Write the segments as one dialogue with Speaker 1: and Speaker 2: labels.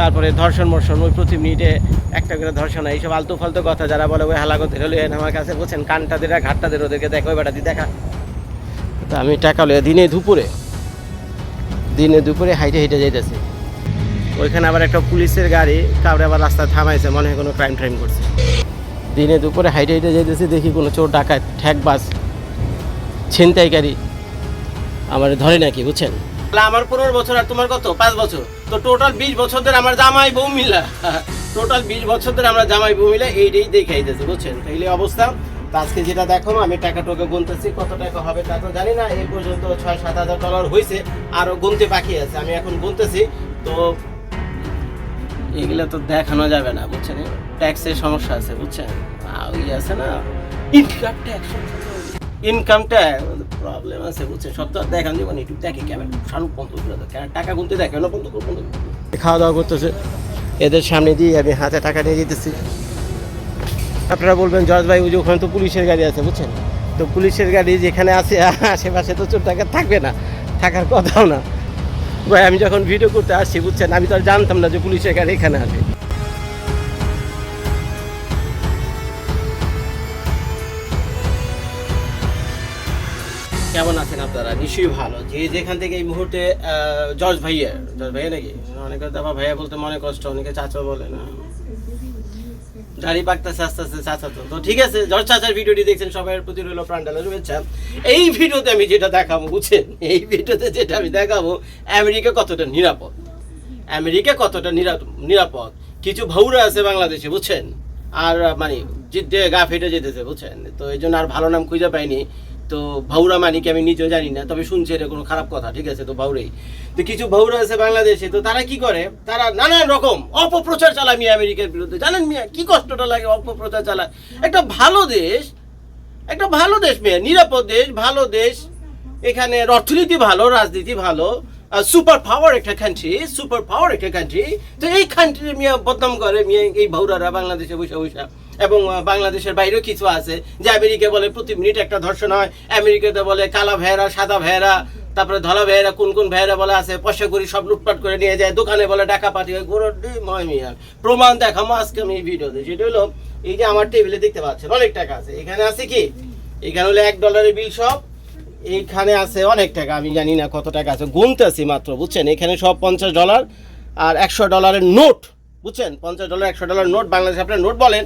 Speaker 1: তারপরে ধর্ষণ মর্ষণ ওই প্রতি মিনিটে একটা করে ধর্ষণ এইসব আলতু ফালতু কথা যারা বলে ওই হালাগত হলে আমার কাছে বলছেন কানটাদের ঘাটটাদের ওদেরকে দেখো ওই বেটা দেখা তো আমি টাকা লয়ে দিনে দুপুরে দিনে দুপুরে হাইটে হাইটে যাইতেছি ওইখানে আবার একটা পুলিশের গাড়ি তারপরে আবার রাস্তা থামাইছে মনে হয় কোনো ক্রাইম ট্রাইম করছে দিনে দুপুরে হাইটে হাইটে যাইতেছি দেখি কোনো চোর ডাকা ঠ্যাক বাস ছিনতাইকারী আমার ধরে নাকি বুঝছেন আমার পনেরো বছর আর তোমার কত পাঁচ বছর তো টোটাল বিশ বছর ধরে আমার জামাই বউ মিলা টোটাল বিশ বছর ধরে আমরা জামাই বউ মিলা এইটাই দেখাই দিয়েছে বুঝছেন তাইলে অবস্থা আজকে যেটা দেখো আমি টাকা টোকে গুনতেছি কত টাকা হবে তা তো জানি না এই পর্যন্ত ছয় সাত হাজার ডলার হয়েছে আরও গুনতে বাকি আছে আমি এখন গুনতেছি তো এগুলো তো দেখানো যাবে না বুঝছেন ট্যাক্সের সমস্যা আছে বুঝছেন ওই আছে না income tax income tax problem আছে বুঝছেন সব তো দেখান যাবেন একটু দেখে ক্যামেরা শাহরুখ বন্ধ করে দেয় কেন টাকা গুনতে দেখে না বন্ধ করে বন্ধ খাওয়া দাওয়া করতেছে এদের সামনে দিয়ে আমি হাতে টাকা নিয়ে যেতেছি আপনারা বলবেন জজ ভাই ওই ওখানে তো পুলিশের গাড়ি আছে বুঝছেন তো পুলিশের গাড়ি যেখানে আছে আশেপাশে তো চোর টাকা থাকবে না থাকার কথাও না ভাই আমি যখন ভিডিও করতে আসছি বুঝছেন আমি তো আর জানতাম না যে পুলিশের গাড়ি এখানে আছে আপনারা নিশ্চয়ই ভালো যে যেখান থেকে এই মুহূর্তে জজ ভাইয়া জজ ভাইয়া নাকি অনেকে দাবা ভাইয়া বলতে মনে কষ্ট অনেকে চাচা বলে না চাচা তো ঠিক আছে জজ চাচার ভিডিওটি দেখছেন প্রতি রইল শুভেচ্ছা এই ভিডিওতে আমি যেটা দেখাবো বুঝছেন এই ভিডিওতে যেটা আমি দেখাবো আমেরিকা কতটা নিরাপদ আমেরিকা কতটা নিরাপদ কিছু ভাউরা আছে বাংলাদেশে বুঝছেন আর মানে জিদ্দে গা ফেটে যেতেছে বুঝছেন তো এই জন্য আর ভালো নাম খুঁজে পাইনি তো ভাউরা মানে কি আমি নিজেও জানি না তবে শুনছি এটা কোনো খারাপ কথা ঠিক আছে তো ভাউরাই তো কিছু ভাউরা আছে বাংলাদেশে তো তারা কি করে তারা নানান রকম অপপ্রচার চালায় মিয়া আমেরিকার বিরুদ্ধে জানেন মিয়া কি কষ্টটা লাগে অপপ্রচার চালায় একটা ভালো দেশ একটা ভালো দেশ মেয়ে নিরাপদ দেশ ভালো দেশ এখানে অর্থনীতি ভালো রাজনীতি ভালো সুপার পাওয়ার একটা কান্ট্রি সুপার পাওয়ার একটা কান্ট্রি তো এই কান্ট্রি মিয়া বদনাম করে মিয়া এই ভাউরারা বাংলাদেশে বসে বসে এবং বাংলাদেশের বাইরেও কিছু আছে যে আমেরিকা বলে প্রতি মিনিট একটা ধর্ষণ হয় আমেরিকাতে বলে কালা ভেড়া সাদা ভেয়েরা তারপরে ধলা ভেয়েরা কোন কোন ভেয়েরা বলে আছে পয়সা করি সব লুটপাট করে নিয়ে যায় দোকানে বলে টাকা পাঠিয়ে গোড়ো মিয়া প্রমাণ দেখা আজকে আমি ভিডিও দিই সেটা হলো এই যে আমার টেবিলে দেখতে পাচ্ছেন অনেক টাকা আছে এখানে আছে কি এখানে হলো এক ডলারের বিল সব এইখানে আছে অনেক টাকা আমি জানি না কত টাকা আছে গুনতেছি মাত্র বুঝছেন এখানে সব পঞ্চাশ ডলার আর একশো ডলারের নোট বুঝছেন পঞ্চাশ ডলার একশো ডলার নোট বাংলাদেশে আপনার নোট বলেন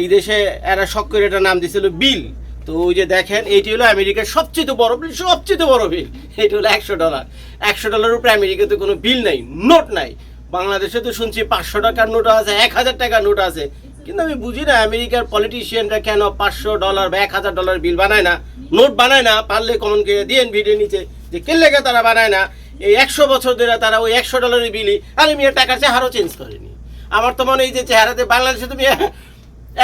Speaker 1: এই দেশে এরা শখ এটা নাম দিয়েছিল বিল তো ওই যে দেখেন এইটি হলো আমেরিকার সবচেয়ে বড় বিল সবচেয়ে বড় বিল এটি হলো একশো ডলার একশো ডলার উপরে আমেরিকাতে কোনো বিল নাই নোট নাই বাংলাদেশে তো শুনছি পাঁচশো টাকার নোট আছে এক হাজার টাকার নোট আছে কিন্তু আমি বুঝি না আমেরিকার পলিটিশিয়ানরা কেন পাঁচশো ডলার বা এক হাজার ডলার বিল বানায় না নোট বানায় না পারলে কমন করে দিয়েন ভিডিও নিচে যে কেলেকে তারা বানায় না এই একশো বছর ধরে তারা ওই একশো ডলারের বিলই আর আমি টাকার চেহারাও চেঞ্জ করেনি আমার তো মনে হয় যে চেহারাতে বাংলাদেশে তুমি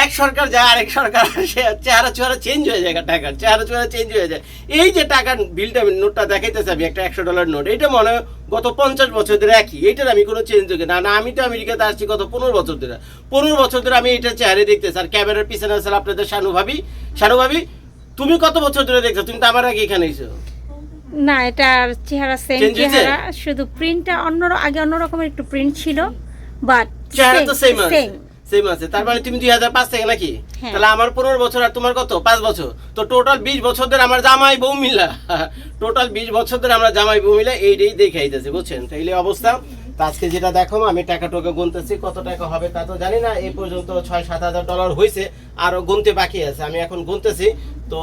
Speaker 1: এক সরকার যায় আরেক সরকার আসে চেহারা চেহারা চেঞ্জ হয়ে যায় টাকার চেহারা চেহারা চেঞ্জ হয়ে যায় এই যে টাকার বিলটা নোটটা দেখাইতেছে আমি একটা একশো ডলার নোট এটা মনে হয় গত পঞ্চাশ বছর ধরে একই এটার আমি কোনো চেঞ্জ হোক না না আমি তো আমেরিকাতে আসছি গত পনেরো বছর ধরে পনেরো বছর ধরে আমি এটা চেহারে দেখতেছি আর ক্যামেরার পিছনে স্যার আপনাদের শানু ভাবি ভাবি তুমি কত বছর ধরে দেখছো তুমি তো আমার আগে এখানে এসো
Speaker 2: না এটার চেহারা সেম চেহারা শুধু প্রিন্টটা অন্য আগে অন্যরকম একটু প্রিন্ট ছিল বাট
Speaker 1: চেহারা তো সেম সেম তার মানে তুমি দুই হাজার পাঁচ থেকে নাকি হ্যাঁ। তাহলে আমার পনেরো বছর আর তোমার কত পাঁচ বছর তো টোটাল বিশ আমার জামাই বউ মিলা টোটাল বিশ আমরা জামাই বউ মিলা বুঝছেন অবস্থা আজকে যেটা দেখো আমি টাকা টোকা গুনতেছি কত টাকা হবে তা তো জানি না এই পর্যন্ত ছয় সাত হাজার ডলার হয়েছে আরও গুনতে বাকি আছে আমি এখন গুনতেছি তো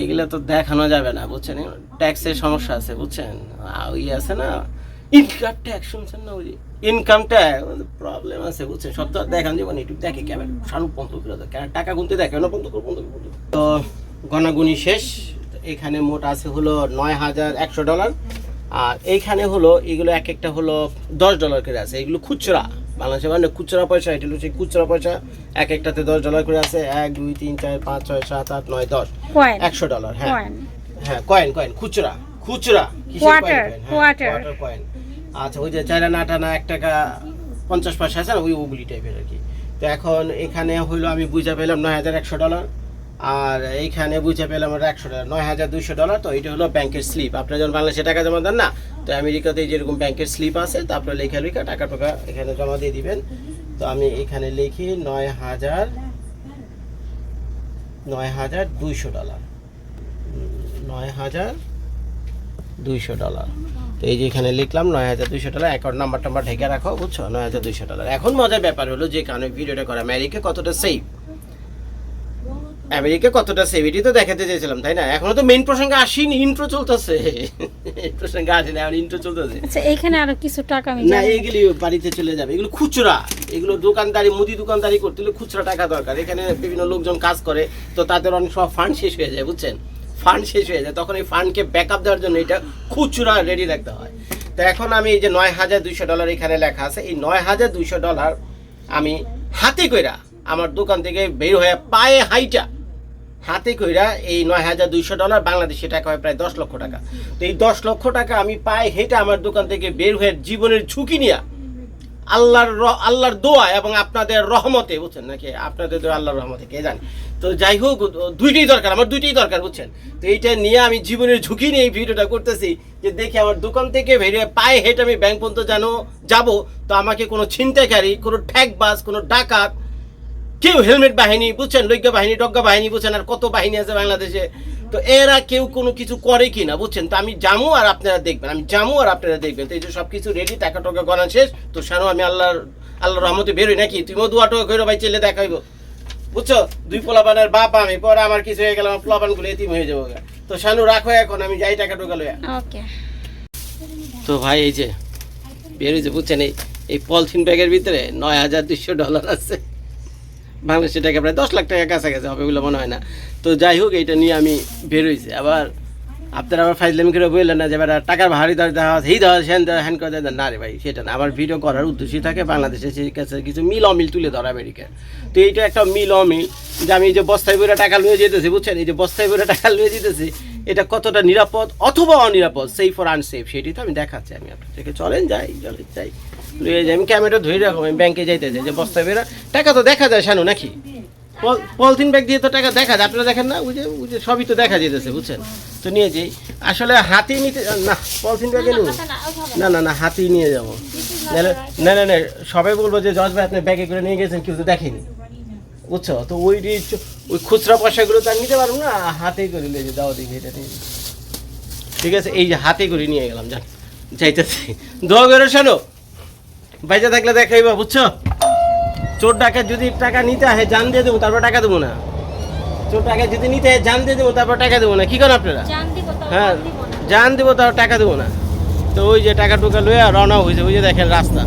Speaker 1: এগুলো তো দেখানো যাবে না বুঝছেন ট্যাক্সের সমস্যা আছে বুঝছেন ওই আছে না ইনকাম ট্যাক্স শুনছেন না ওই ইনকাম ট্যাক্স প্রবলেম আছে বুঝছেন সব তো দেখান যে মানে ইউটিউব দেখে কেমন শাহরুখ পন্ত কেন টাকা গুনতে দেখে না পন্ত পন্ত তো গণাগুনি শেষ এখানে মোট আছে হলো নয় হাজার একশো ডলার আর এইখানে হলো এগুলো এক একটা হলো দশ ডলার করে আছে এগুলো খুচরা বাংলাদেশে মানে খুচরা পয়সা এটা হচ্ছে খুচরা পয়সা এক একটাতে দশ ডলার করে আছে এক দুই তিন চার পাঁচ ছয় সাত আট নয় দশ একশো ডলার হ্যাঁ হ্যাঁ কয়েন কয়েন খুচরা খুচরা
Speaker 2: কোয়ার্টার কোয়ার্টার কয়েন
Speaker 1: আচ্ছা ওই যে চাইনা না টানা এক টাকা পঞ্চাশ পয়সা আছে না ওই ওগুলি টাইপের আর কি তো এখন এখানে হইলো আমি বুঝে পেলাম নয় হাজার একশো ডলার আর এইখানে বুঝে পেলাম আমরা একশো ডলার নয় হাজার দুশো ডলার তো এটা হলো ব্যাংকের স্লিপ আপনার যখন বাংলাদেশে টাকা জমা দেন না তো আমেরিকাতে যেরকম ব্যাংকের স্লিপ আছে তো আপনার লেখা লেখা টাকা টাকা এখানে জমা দিয়ে দিবেন তো আমি এখানে লিখি নয় হাজার নয় হাজার দুইশো ডলার নয় হাজার দুইশো ডলার তো এই যে এখানে লিখলাম নয় হাজার দুইশো ডলার অ্যাকাউন্ট নাম্বার টাম্বার ঢেকে রাখো বুঝছো নয় হাজার দুইশো ডলার এখন মজার ব্যাপার হলো যে কারণে ভিডিওটা করা আমেরিকা কতটা সেফ আমেরিকা কতটা সেভিটি তো দেখাতে চেয়েছিলাম তাই না এখনো তো মেইন প্রসঙ্গে আসিনি ইন্ট্রো চলতেছে প্রসঙ্গে আসেনি এখন ইন্ট্রো চলতেছে
Speaker 2: আচ্ছা এখানে আরো কিছু টাকা
Speaker 1: না এগুলি বাড়িতে চলে যাবে এগুলো খুচরা এগুলো দোকানদারি মুদি দোকানদারি করতে হলে খুচরা টাকা দরকার এখানে বিভিন্ন লোকজন কাজ করে তো তাদের অনেক সব ফান্ড শেষ হয়ে যায় বুঝছেন ফান্ড শেষ হয়ে যায় তখন এই ফান্ডকে ব্যাক আপ দেওয়ার জন্য এটা খুচরা রেডি রাখতে হয় তো এখন আমি এই যে নয় হাজার দুইশো ডলার এখানে লেখা আছে এই নয় হাজার দুইশো ডলার আমি হাতে কইরা আমার দোকান থেকে বের হয়ে পায়ে হাইটা হাতে কইরা এই নয় হাজার দুইশো ডলার বাংলাদেশে টাকা হয় প্রায় দশ লক্ষ টাকা তো এই দশ লক্ষ টাকা আমি পায়ে হেঁটে আমার দোকান থেকে বের হয়ে জীবনের ঝুঁকি নিয়ে আল্লাহর আল্লাহর দোয়া এবং আপনাদের রহমতে বুঝছেন নাকি আপনাদের দোয়া আল্লাহর রহমতে কে জানি তো যাই হোক দুইটাই দরকার আমার দুইটাই দরকার বুঝছেন তো এইটা নিয়ে আমি জীবনের ঝুঁকি নিয়ে এই ভিডিওটা করতেছি যে দেখি আমার দোকান থেকে বেরিয়ে পায়ে হেঁটে আমি ব্যাংক পর্যন্ত জানো যাব তো আমাকে কোনো ছিনতাইকারী কোনো ঠ্যাকবাস কোনো ডাকাত কেউ হেলমেট বাহিনী বুঝছেন লজ্ঞা বাহিনী ডগ্গা বাহিনী বুঝছেন আর কত বাহিনী আছে বাংলাদেশে তো এরা কেউ কোনো কিছু করে কি না বুঝছেন তো আমি জামু আর আপনারা দেখবেন আমি জামু আর আপনারা দেখবেন তো এই যে সব কিছু রেডি টাকা টকা গণা শেষ তো সেন আমি আল্লাহর আল্লাহর রহমতে বেরোই নাকি তুমিও দু আটকা করো ভাই চেলে দেখাইবো বুঝছো দুই পোলাপানের বাপ আমি পরে আমার কিছু হয়ে গেলাম আমার পোলাপান গুলো এতিম হয়ে যাবো তো শানু রাখো এখন আমি যাই টাকা টোকা লইয়া তো ভাই এই যে বের হয়েছে বুঝছেন এই এই পলথিন ব্যাগের ভিতরে নয় হাজার দুশো ডলার আছে বাংলাদেশের টাকা প্রায় দশ লাখ টাকা কাছাকাছি হবে বলে মনে হয় না তো যাই হোক এটা নিয়ে আমি বের আবার আপনারা আবার ফাইজলামি করে বললেন না যে এবার টাকার ভারী দর দেওয়া হেই দেওয়া হ্যান দেওয়া হ্যান করে দেয় না রে ভাই সেটা না আবার ভিডিও করার উদ্দেশ্যই থাকে বাংলাদেশে সেই কাছে কিছু মিল অমিল তুলে ধরা আমেরিকা তো এইটা একটা মিল অমিল যে আমি এই যে বস্তায় বইরা টাকা লুয়ে যেতেছি বুঝছেন এই যে বস্তায় বইরা টাকা লুয়ে যেতেছি এটা কতটা নিরাপদ অথবা অনিরাপদ সেফ ফর আনসেফ সেটি তো আমি দেখাচ্ছি আমি থেকে চলেন যাই চলেন যাই লুয়ে যাই আমি ক্যামেরা ধরে রাখবো আমি ব্যাংকে যাইতে চাই যে বস্তায় বইরা টাকা তো দেখা যায় সানো নাকি পলিথিন ব্যাগ দিয়ে তো টাকা দেখা যায় আপনারা দেখেন না ওই যে ওই যে সবই তো দেখা যেতেছে বুঝছেন তো নিয়ে যাই আসলে হাতি নিতে না পলিথিন ব্যাগে নিব না না না হাতি নিয়ে যাব না না না সবাই বলবো যে জজ ভাই আপনি ব্যাগে করে নিয়ে গেছেন কিন্তু দেখেনি বুঝছো তো ওই ওই খুচরা পয়সাগুলো তো আর নিতে পারবো না হাতে করে নিয়ে যে দাও দিকে এটা ঠিক আছে এই যে হাতে করে নিয়ে গেলাম যান যাইতেছি দোয়া করে শোনো বাইজা থাকলে দেখাইবা বুঝছো চোর ডাকে যদি টাকা নিতে হয় জান দিয়ে দেবো তারপর টাকা দেবো না চোর ডাকে যদি নিতে হয় জান দিয়ে দেবো তারপর টাকা দেবো না কী করেন আপনারা হ্যাঁ জান দেবো তারপর টাকা দেবো না তো ওই যে টাকা টুকা লইয়া রওনা হয়েছে ওই যে দেখেন রাস্তা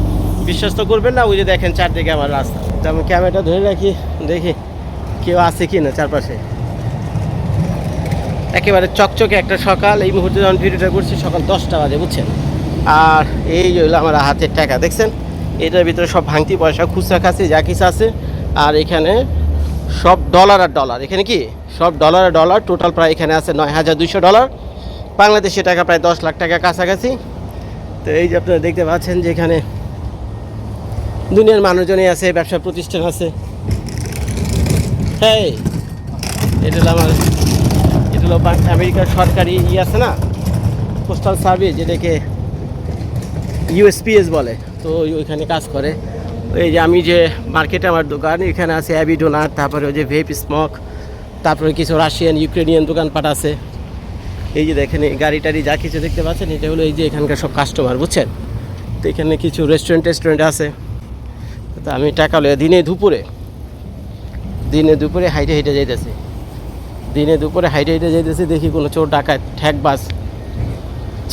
Speaker 1: বিশ্বাস তো করবেন না ওই যে দেখেন চারদিকে আমার রাস্তা তো আমি ক্যামেরাটা ধরে রাখি দেখি কেউ আছে কি না চারপাশে একেবারে চকচকে একটা সকাল এই মুহূর্তে যখন ভিডিওটা করছি সকাল দশটা বাজে বুঝছেন আর এই হলো আমার হাতের টাকা দেখছেন এটার ভিতরে সব ভাঙতি পয়সা খুচরা খাসি যা কিছু আছে আর এখানে সব ডলার আর ডলার এখানে কি সব ডলার আর ডলার টোটাল প্রায় এখানে আছে নয় হাজার দুইশো ডলার বাংলাদেশে টাকা প্রায় দশ লাখ টাকা কাছাকাছি তো এই যে আপনারা দেখতে পাচ্ছেন যে এখানে দুনিয়ার মানুষজনই আছে ব্যবসা প্রতিষ্ঠান আছে হ্যাঁ এটা আমার এটা আমেরিকার সরকারি ইয়ে আছে না পোস্টাল সার্ভিস যেটাকে ইউএসপিএস বলে তো ওইখানে কাজ করে এই যে আমি যে মার্কেটে আমার দোকান এখানে আছে অ্যাবি ডোনার তারপরে ওই যে ভেপ স্মক তারপরে কিছু রাশিয়ান ইউক্রেনিয়ান দোকানপাট আছে এই যে দেখেন এই গাড়ি টাড়ি যা কিছু দেখতে পাচ্ছেন এটা হলো এই যে এখানকার সব কাস্টমার বুঝছেন তো এখানে কিছু রেস্টুরেন্ট টেস্টুরেন্ট আছে তো আমি টাকা লো দিনে দুপুরে দিনে দুপুরে হাইটে হাইটে যাইতেছি দিনে দুপুরে হাইটে হাইটে যাইতেছি দেখি কোনো চোর ডাকায় ঠ্যাক বাস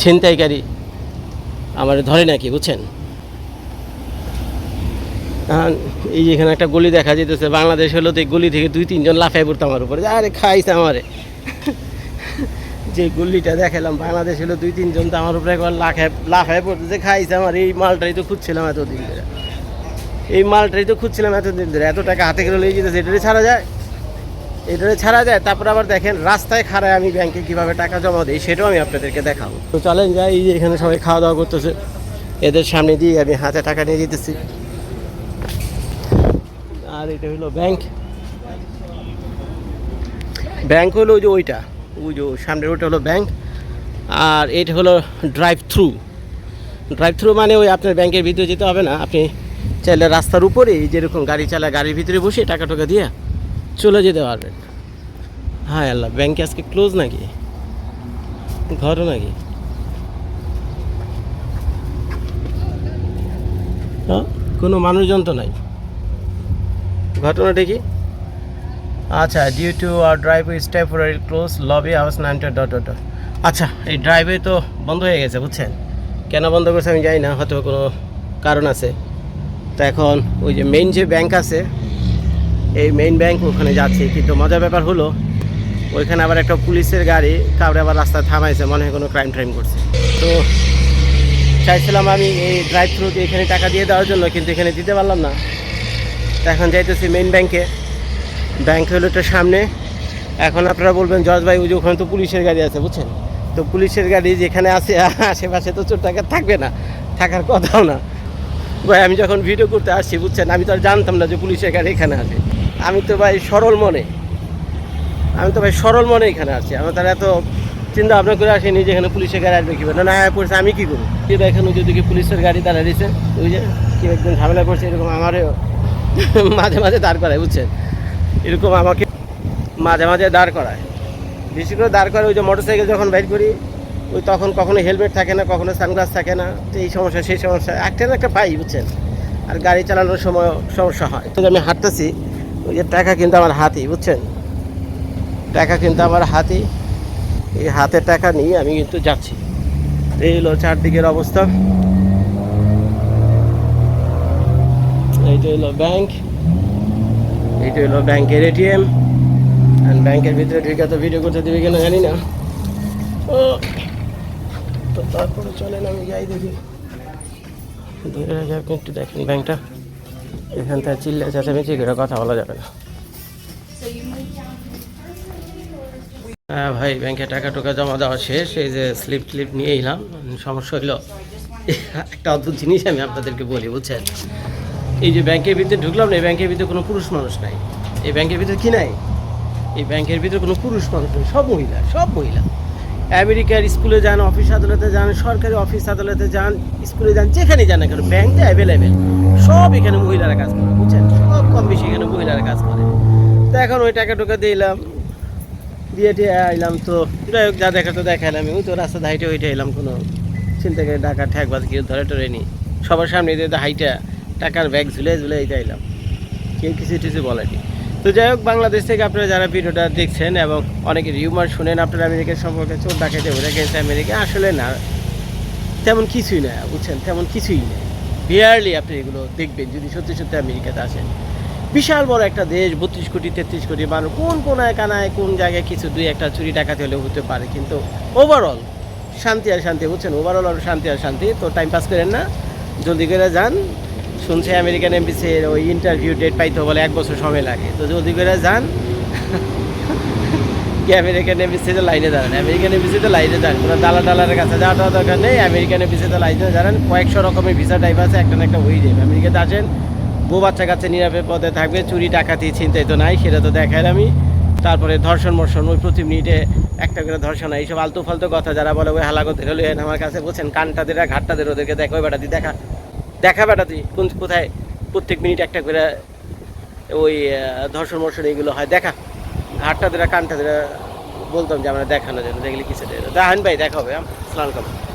Speaker 1: ছিনতাইকারী আমার ধরে নাকি বুঝছেন এই যেখানে একটা গলি দেখা যেতেছে বাংলাদেশ হলো তো গলি থেকে দুই তিনজন লাফাই পড়তো আমার উপরে আরে খাইছে আমারে যে গলিটা দেখালাম বাংলাদেশ হলো দুই তিনজন তো আমার উপরে একবার লাফাই পড়তো পড়তেছে খাইছে আমার এই মালটাই তো খুঁজছিলাম এতদিন ধরে এই মালটাই তো খুঁজছিলাম এতদিন ধরে এত টাকা হাতে গেলে লেগে যেতেছে এটারে ছাড়া যায় এটারে ছাড়া যায় তারপর আবার দেখেন রাস্তায় খাড়ায় আমি ব্যাংকে কীভাবে টাকা জমা দিই সেটাও আমি আপনাদেরকে দেখাবো তো চলেন যাই এই যে এখানে সবাই খাওয়া দাওয়া করতেছে এদের সামনে দিয়ে আমি হাতে টাকা নিয়ে যেতেছি আর এটা হলো ব্যাংক ব্যাংক হলো ওই যে ওইটা ওই যে সামনের ওইটা হলো ব্যাংক আর এটা হলো ড্রাইভ থ্রু ড্রাইভ থ্রু মানে ওই আপনার ব্যাংকের ভিতরে যেতে হবে না আপনি চাইলে রাস্তার উপরে যেরকম গাড়ি চালায় গাড়ির ভিতরে বসে টাকা টাকা দিয়ে চলে যেতে পারবেন হ্যাঁ আল্লাহ ব্যাংকে আজকে ক্লোজ নাকি ঘরও নাকি কোনো মানুষজন তো নাই ঘটনাটা কি আচ্ছা due to our drive is temporary close lobby hours nine dot dot dot আচ্ছা এই ড্রাইভে তো বন্ধ হয়ে গেছে বুঝছেন কেন বন্ধ করছে আমি জানি না হয়তো কোনো কারণ আছে তো এখন ওই যে মেইন যে ব্যাংক আছে এই মেইন ব্যাংক ওখানে যাচ্ছি কিন্তু মজার ব্যাপার হলো ওইখানে আবার একটা পুলিশের গাড়ি কাউরে আবার রাস্তায় থামাইছে মনে হয় কোনো ক্রাইম ট্রাইম করছে তো চাইছিলাম আমি এই ড্রাইভ থ্রুকে এখানে টাকা দিয়ে দেওয়ার জন্য কিন্তু এখানে দিতে পারলাম না এখন যাইতেছি মেইন ব্যাংকে ব্যাংক হলো তো সামনে এখন আপনারা বলবেন জজ ভাই ওই যে ওখানে তো পুলিশের গাড়ি আছে বুঝছেন তো পুলিশের গাড়ি যেখানে আছে আশেপাশে তো চোর টাকা থাকবে না থাকার কথাও না ভাই আমি যখন ভিডিও করতে আসছি বুঝছেন আমি তো আর জানতাম না যে পুলিশের গাড়ি এখানে আছে আমি তো ভাই সরল মনে আমি তো ভাই সরল মনে এখানে আসছি আমার তারা এত চিন্তা ভাবনা করে আসেনি যে এখানে পুলিশের গাড়ি আসবে কী না হ্যাঁ পড়ছে আমি কী করবো কি এখানে ওই দিকে পুলিশের গাড়ি দাঁড়া দিয়েছে ওই যে কেউ একজন ঝামেলা করছে এরকম আমারও মাঝে মাঝে দাঁড় করায় বুঝছেন এরকম আমাকে মাঝে মাঝে দাঁড় করায় বেশি করে দাঁড় করে ওই যে মোটরসাইকেল যখন বাইক করি ওই তখন কখনো হেলমেট থাকে না কখনো সানগ্লাস থাকে না তো এই সমস্যা সেই সমস্যা একটা না একটা পাই বুঝছেন আর গাড়ি চালানোর সময় সমস্যা হয় তো আমি হাঁটতেছি ওই যে টাকা কিন্তু আমার হাতি বুঝছেন টাকা কিন্তু আমার হাতি এই হাতে টাকা নিয়ে আমি কিন্তু যাচ্ছি এই হলো চারদিকের অবস্থা হলো ব্যাংক এইটা হলো ব্যাংকের এটিএম ব্যাংকের ভিতরে ঢুকে তো ভিডিও করতে দেবে কিনা জানি না ও তো তারপরে চলেন আমি যাই দেখি ধরে রাখি আপনি একটু দেখেন ব্যাংকটা এখান থেকে চিল্লা চেঁচামেচি করে কথা বলা যাবে না হ্যাঁ ভাই ব্যাংকে টাকা টোকা জমা দেওয়া শেষ এই যে স্লিপ স্লিপ নিয়ে এলাম সমস্যা হলো একটা অদ্ভুত জিনিস আমি আপনাদেরকে বলি বুঝছেন এই যে ব্যাংকের ভিতরে ঢুকলাম না এই ব্যাংকের ভিতরে কোনো পুরুষ মানুষ নাই এই ব্যাংকের ভিতরে কি নাই এই ব্যাংকের ভিতরে কোনো পুরুষ মানুষ নেই সব মহিলা সব মহিলা আমেরিকার স্কুলে যান অফিস আদালতে যান সরকারি অফিস আদালতে যান স্কুলে যান যেখানে যান না কেন ব্যাংকে অ্যাভেলেবেল সব এখানে মহিলারা কাজ করে বুঝছেন সব কম বেশি এখানে মহিলারা কাজ করে তো এখন ওই টাকা টোকা দিলাম দিয়ে টিয়ে আইলাম তো যাই হোক যা দেখা তো দেখালাম ওই তো রাস্তা হাইটে ওইটা এলাম কোনো চিন্তা করে ডাকা ঠেকবাদ কেউ ধরে টরে নি সবার সামনে দিয়ে হাইটা টাকার ব্যাগ ঝুলে ঝুলে চাইলাম কেউ কিছু টিছু বলেনি তো যাই হোক বাংলাদেশ থেকে আপনারা যারা ভিডিওটা দেখছেন এবং অনেকে রিউমার শুনেন আপনারা আমেরিকার সম্পর্কে চোর ডাকাইতে বোঝা গেছে আমেরিকা আসলে না তেমন কিছুই না বুঝছেন তেমন কিছুই না বিয়ারলি আপনি এগুলো দেখবেন যদি সত্যি সত্যি আমেরিকাতে আসেন বিশাল বড় একটা দেশ বত্রিশ কোটি তেত্রিশ কোটি মানুষ কোন কোনায় কানায় কোন জায়গায় কিছু দুই একটা চুরি ডাকাতে হলেও হতে পারে কিন্তু ওভারঅল শান্তি আর শান্তি বুঝছেন ওভারঅল আর শান্তি আর শান্তি তো টাইম পাস করেন না জলদি করে যান শুনছে আমেরিকান এমবিসির ওই ইন্টারভিউ ডেট পাইতে বলে এক বছর সময় লাগে তো যদি করে যান কি আমেরিকান এমবিসিতে লাইনে দাঁড়ান আমেরিকান এমবিসিতে লাইনে দাঁড়ান কোনো দালা ডালারের কাছে যাওয়া দরকার নেই আমেরিকান এমবিসিতে লাইনে দাঁড়ান কয়েকশো রকমের ভিসা টাইপ আছে একটা না একটা হয়ে যাবে আমেরিকাতে আসেন বউ বাচ্চা কাছে নিরাপদে থাকবে চুরি দিয়ে চিন্তাই তো নাই সেটা তো দেখায় আমি তারপরে ধর্ষণ মর্ষণ ওই প্রতি মিনিটে একটা করে ধর্ষণ এইসব আলতু ফালতু কথা যারা বলে ওই হালাগত হলে আমার কাছে বলছেন কানটা দেরা ঘাটটা দের ওদেরকে দেখো দিয়ে দেখা দেখা না তুই কোন কোথায় প্রত্যেক মিনিট একটা করে ওই ধর্ষণ মর্ষণ এইগুলো হয় দেখা হাটটা ধরে কানটা ধরে বলতাম যে আমরা দেখানো যেন দেখলে কিছু দেখান ভাই দেখা হবে স্নান করবো